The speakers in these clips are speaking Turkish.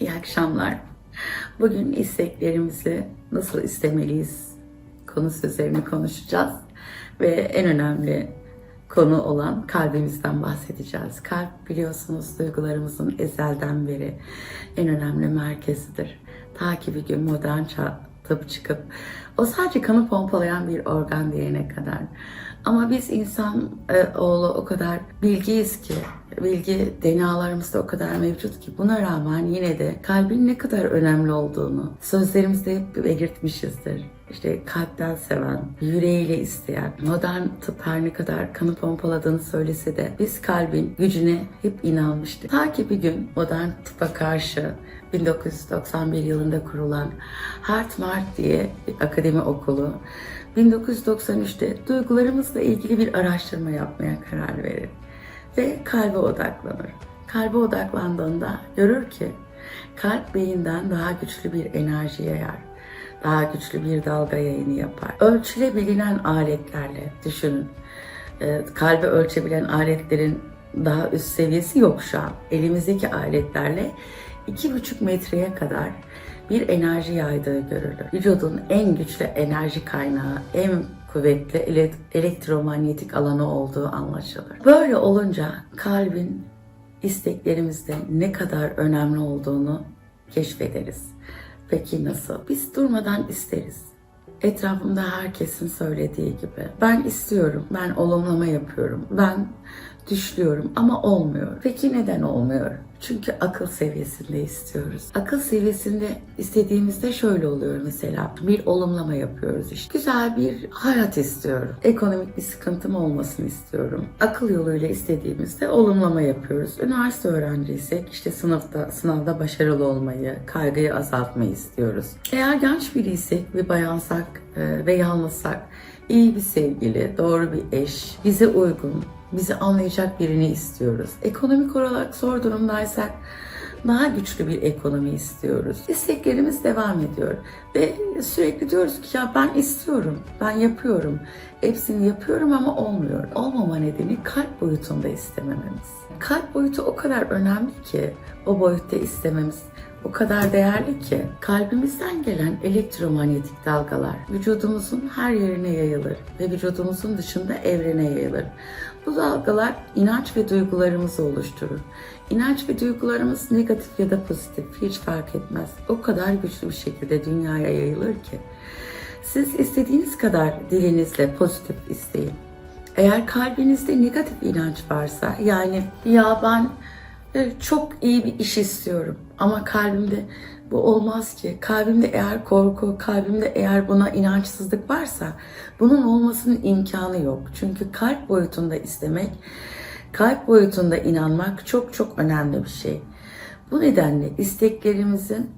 İyi akşamlar. Bugün isteklerimizi nasıl istemeliyiz konusu üzerine konuşacağız. Ve en önemli konu olan kalbimizden bahsedeceğiz. Kalp biliyorsunuz duygularımızın ezelden beri en önemli merkezidir. Ta ki bir gün modern çağ çıkıp o sadece kanı pompalayan bir organ diyene kadar. Ama biz insan e, oğlu o kadar bilgiyiz ki, bilgi DNA'larımızda o kadar mevcut ki buna rağmen yine de kalbin ne kadar önemli olduğunu sözlerimizde hep belirtmişizdir. İşte kalpten seven, yüreğiyle isteyen, modern tıp her ne kadar kanı pompaladığını söylese de biz kalbin gücüne hep inanmıştık. Ta ki bir gün modern tıpa karşı 1991 yılında kurulan Heart Mart diye bir akademi okulu 1993'te duygularımızla ilgili bir araştırma yapmaya karar verir ve kalbe odaklanır. Kalbe odaklandığında görür ki kalp beyinden daha güçlü bir enerji yayar. Daha güçlü bir dalga yayını yapar. Ölçülebilinen aletlerle düşünün. Ee, kalbi ölçebilen aletlerin daha üst seviyesi yok şu an. Elimizdeki aletlerle iki buçuk metreye kadar bir enerji yaydığı görülür. Vücudun en güçlü enerji kaynağı, en kuvvetli ele- elektromanyetik alanı olduğu anlaşılır. Böyle olunca kalbin isteklerimizde ne kadar önemli olduğunu keşfederiz. Peki nasıl? Biz durmadan isteriz. Etrafımda herkesin söylediği gibi. Ben istiyorum, ben olumlama yapıyorum, ben düşlüyorum ama olmuyor. Peki neden olmuyor? Çünkü akıl seviyesinde istiyoruz. Akıl seviyesinde istediğimizde şöyle oluyor mesela. Bir olumlama yapıyoruz işte. Güzel bir hayat istiyorum. Ekonomik bir sıkıntım olmasını istiyorum. Akıl yoluyla istediğimizde olumlama yapıyoruz. Üniversite öğrenciysek işte sınıfta, sınavda başarılı olmayı, kaygıyı azaltmayı istiyoruz. Eğer genç biriysek, bir bayansak ve yalnızsak iyi bir sevgili, doğru bir eş, bize uygun, bizi anlayacak birini istiyoruz. Ekonomik olarak zor durumdaysak daha güçlü bir ekonomi istiyoruz. İsteklerimiz devam ediyor ve sürekli diyoruz ki ya ben istiyorum, ben yapıyorum. Hepsini yapıyorum ama olmuyor. Olmama nedeni kalp boyutunda istemememiz. Kalp boyutu o kadar önemli ki o boyutta istememiz o kadar değerli ki kalbimizden gelen elektromanyetik dalgalar vücudumuzun her yerine yayılır ve vücudumuzun dışında evrene yayılır. Bu dalgalar inanç ve duygularımızı oluşturur. İnanç ve duygularımız negatif ya da pozitif hiç fark etmez. O kadar güçlü bir şekilde dünyaya yayılır ki. Siz istediğiniz kadar dilinizle pozitif isteyin. Eğer kalbinizde negatif inanç varsa yani ya ben çok iyi bir iş istiyorum ama kalbimde bu olmaz ki. Kalbimde eğer korku, kalbimde eğer buna inançsızlık varsa bunun olmasının imkanı yok. Çünkü kalp boyutunda istemek, kalp boyutunda inanmak çok çok önemli bir şey. Bu nedenle isteklerimizin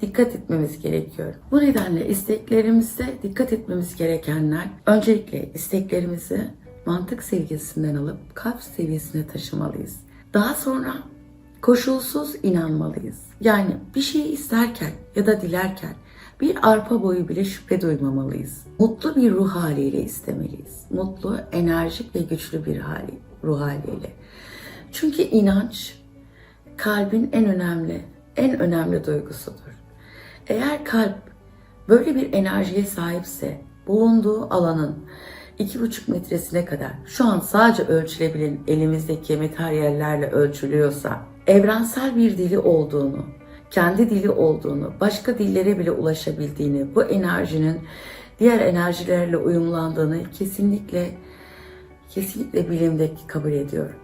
dikkat etmemiz gerekiyor. Bu nedenle isteklerimizde dikkat etmemiz gerekenler öncelikle isteklerimizi mantık seviyesinden alıp kalp seviyesine taşımalıyız. Daha sonra koşulsuz inanmalıyız. Yani bir şeyi isterken ya da dilerken bir arpa boyu bile şüphe duymamalıyız. Mutlu bir ruh haliyle istemeliyiz. Mutlu, enerjik ve güçlü bir hali, ruh haliyle. Çünkü inanç kalbin en önemli, en önemli duygusudur. Eğer kalp böyle bir enerjiye sahipse bulunduğu alanın iki buçuk metresine kadar şu an sadece ölçülebilen elimizdeki materyallerle ölçülüyorsa evrensel bir dili olduğunu, kendi dili olduğunu, başka dillere bile ulaşabildiğini, bu enerjinin diğer enerjilerle uyumlandığını kesinlikle kesinlikle bilimdeki kabul ediyor.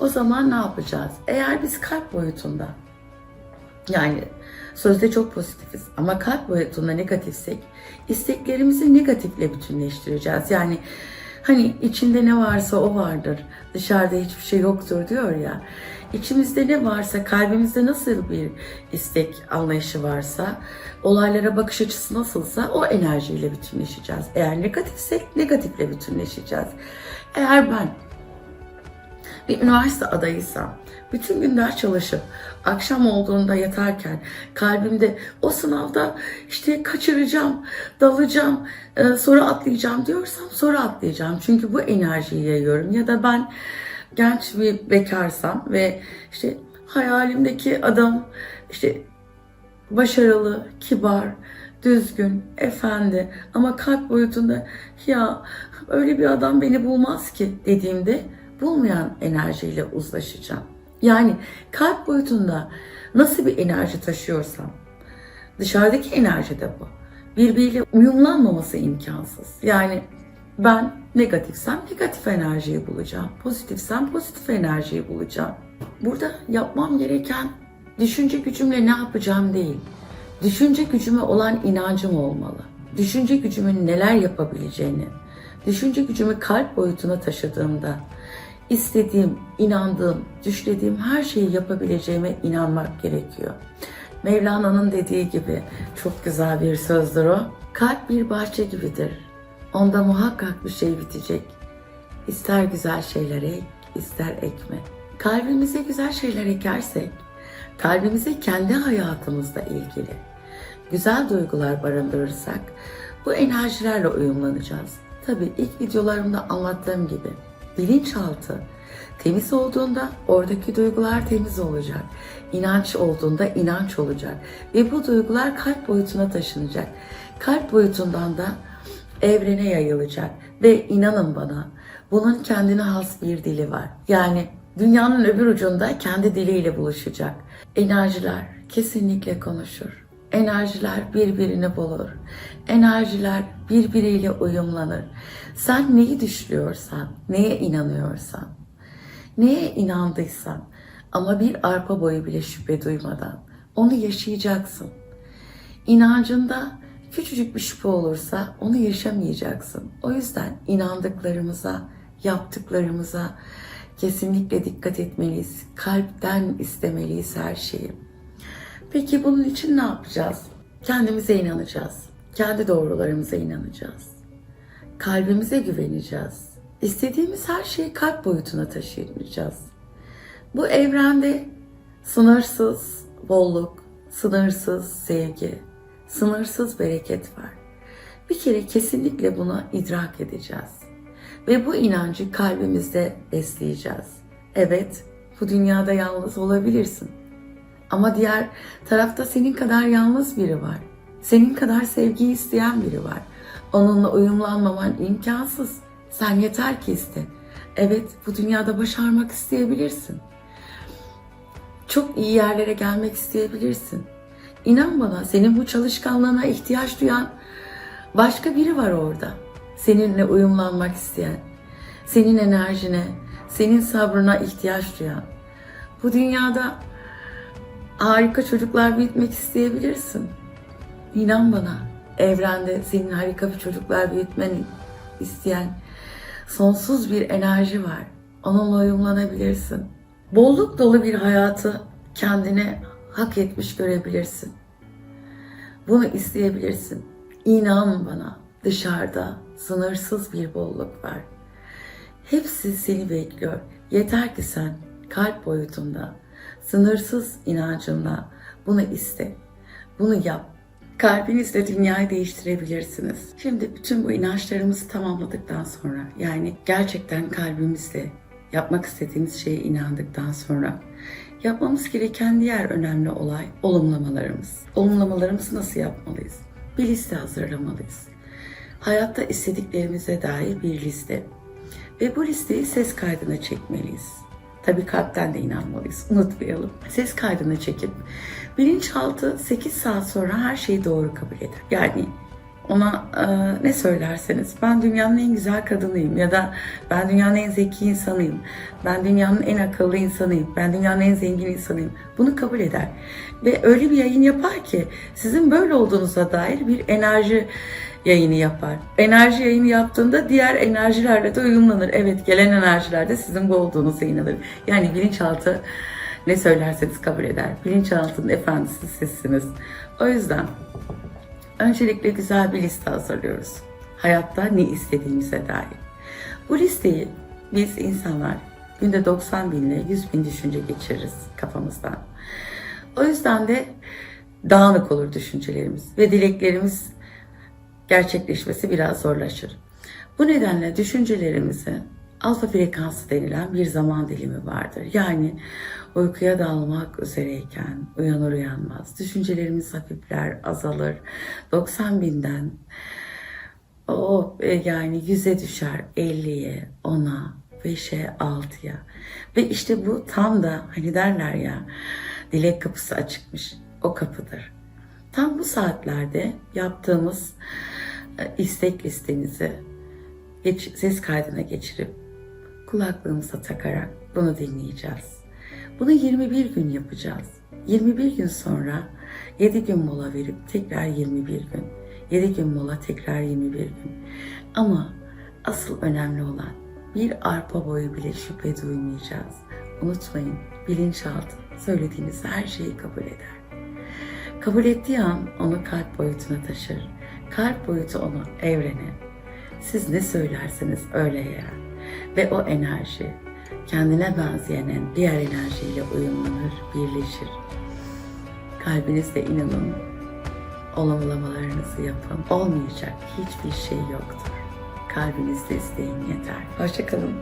O zaman ne yapacağız? Eğer biz kalp boyutunda yani sözde çok pozitifiz ama kalp boyutunda negatifsek isteklerimizi negatifle bütünleştireceğiz. Yani hani içinde ne varsa o vardır. Dışarıda hiçbir şey yoktur diyor ya. İçimizde ne varsa, kalbimizde nasıl bir istek anlayışı varsa, olaylara bakış açısı nasılsa o enerjiyle bütünleşeceğiz. Eğer negatifsek negatifle bütünleşeceğiz. Eğer ben bir üniversite adayıysam, bütün gün ders çalışıp akşam olduğunda yatarken kalbimde o sınavda işte kaçıracağım, dalacağım, e, sonra atlayacağım diyorsam sonra atlayacağım. Çünkü bu enerjiyi yayıyorum. Ya da ben genç bir bekarsam ve işte hayalimdeki adam işte başarılı, kibar, düzgün, efendi ama kalp boyutunda ya öyle bir adam beni bulmaz ki dediğimde bulmayan enerjiyle uzlaşacağım. Yani kalp boyutunda nasıl bir enerji taşıyorsam dışarıdaki enerji de bu. Birbiriyle uyumlanmaması imkansız. Yani ben negatifsem negatif enerjiyi bulacağım. Pozitifsem pozitif enerjiyi bulacağım. Burada yapmam gereken düşünce gücümle ne yapacağım değil. Düşünce gücüme olan inancım olmalı. Düşünce gücümün neler yapabileceğini, düşünce gücümü kalp boyutuna taşıdığımda istediğim, inandığım, düşlediğim her şeyi yapabileceğime inanmak gerekiyor. Mevlana'nın dediği gibi çok güzel bir sözdür o. Kalp bir bahçe gibidir. Onda muhakkak bir şey bitecek. İster güzel şeyler ek, ister ekme. Kalbimize güzel şeyler ekersek, kalbimize kendi hayatımızla ilgili güzel duygular barındırırsak bu enerjilerle uyumlanacağız. Tabii ilk videolarımda anlattığım gibi bilinçaltı temiz olduğunda oradaki duygular temiz olacak. İnanç olduğunda inanç olacak. Ve bu duygular kalp boyutuna taşınacak. Kalp boyutundan da evrene yayılacak. Ve inanın bana bunun kendine has bir dili var. Yani dünyanın öbür ucunda kendi diliyle buluşacak. Enerjiler kesinlikle konuşur. Enerjiler birbirini bulur. Enerjiler birbiriyle uyumlanır. Sen neyi düşünüyorsan, neye inanıyorsan, neye inandıysan ama bir arpa boyu bile şüphe duymadan onu yaşayacaksın. İnancında küçücük bir şüphe olursa onu yaşamayacaksın. O yüzden inandıklarımıza, yaptıklarımıza kesinlikle dikkat etmeliyiz. Kalpten istemeliyiz her şeyi. Peki bunun için ne yapacağız? Kendimize inanacağız. Kendi doğrularımıza inanacağız. Kalbimize güveneceğiz. İstediğimiz her şeyi kalp boyutuna taşıyacağız. Bu evrende sınırsız bolluk, sınırsız sevgi, sınırsız bereket var. Bir kere kesinlikle bunu idrak edeceğiz. Ve bu inancı kalbimizde besleyeceğiz. Evet, bu dünyada yalnız olabilirsin. Ama diğer tarafta senin kadar yalnız biri var. Senin kadar sevgiyi isteyen biri var. Onunla uyumlanmaman imkansız. Sen yeter ki iste. Evet, bu dünyada başarmak isteyebilirsin. Çok iyi yerlere gelmek isteyebilirsin. İnan bana senin bu çalışkanlığına ihtiyaç duyan başka biri var orada. Seninle uyumlanmak isteyen, senin enerjine, senin sabrına ihtiyaç duyan. Bu dünyada harika çocuklar büyütmek isteyebilirsin. İnan bana, evrende senin harika bir çocuklar büyütmeni isteyen sonsuz bir enerji var. Onunla uyumlanabilirsin. Bolluk dolu bir hayatı kendine hak etmiş görebilirsin. Bunu isteyebilirsin. İnan bana dışarıda sınırsız bir bolluk var. Hepsi seni bekliyor. Yeter ki sen kalp boyutunda sınırsız inancınla bunu iste. Bunu yap. Kalbinizle dünyayı değiştirebilirsiniz. Şimdi bütün bu inançlarımızı tamamladıktan sonra yani gerçekten kalbimizle yapmak istediğimiz şeye inandıktan sonra yapmamız gereken diğer önemli olay olumlamalarımız. Olumlamalarımızı nasıl yapmalıyız? Bir liste hazırlamalıyız. Hayatta istediklerimize dair bir liste. Ve bu listeyi ses kaydına çekmeliyiz. Tabii kalpten de inanmalıyız. Unutmayalım. Ses kaydını çekip bilinçaltı 8 saat sonra her şeyi doğru kabul eder. Yani ona e, ne söylerseniz ben dünyanın en güzel kadınıyım ya da ben dünyanın en zeki insanıyım. Ben dünyanın en akıllı insanıyım. Ben dünyanın en zengin insanıyım. Bunu kabul eder. Ve öyle bir yayın yapar ki sizin böyle olduğunuza dair bir enerji yayını yapar. Enerji yayını yaptığında diğer enerjilerle de uyumlanır. Evet gelen enerjiler de sizin bu olduğunuza inanır. Yani bilinçaltı ne söylerseniz kabul eder. Bilinçaltının efendisi sizsiniz. O yüzden öncelikle güzel bir liste hazırlıyoruz. Hayatta ne istediğimize dair. Bu listeyi biz insanlar günde 90 bin ile 100 bin düşünce geçiririz kafamızdan. O yüzden de dağınık olur düşüncelerimiz ve dileklerimiz gerçekleşmesi biraz zorlaşır. Bu nedenle düşüncelerimizi alfa frekansı denilen bir zaman dilimi vardır. Yani uykuya dalmak üzereyken uyanır uyanmaz düşüncelerimiz hafifler, azalır. 90 binden o e, yani 100'e düşer 50'ye, 10'a, 5'e, 6'ya. Ve işte bu tam da hani derler ya dilek kapısı açıkmış. O kapıdır. Tam bu saatlerde yaptığımız istek listemizi geç- ses kaydına geçirip kulaklığımıza takarak bunu dinleyeceğiz. Bunu 21 gün yapacağız. 21 gün sonra 7 gün mola verip tekrar 21 gün. 7 gün mola tekrar 21 gün. Ama asıl önemli olan bir arpa boyu bile şüphe duymayacağız. Unutmayın bilinçaltı söylediğiniz her şeyi kabul eder. Kabul ettiği an onu kalp boyutuna taşır. Kalp boyutu onu evrene. Siz ne söylerseniz öyle yer. Ve o enerji kendine benzeyen diğer enerjiyle uyumlanır, birleşir. Kalbinizle inanın, olumlamalarınızı yapın. Olmayacak hiçbir şey yoktur. Kalbinizde isteyin yeter. Hoşçakalın.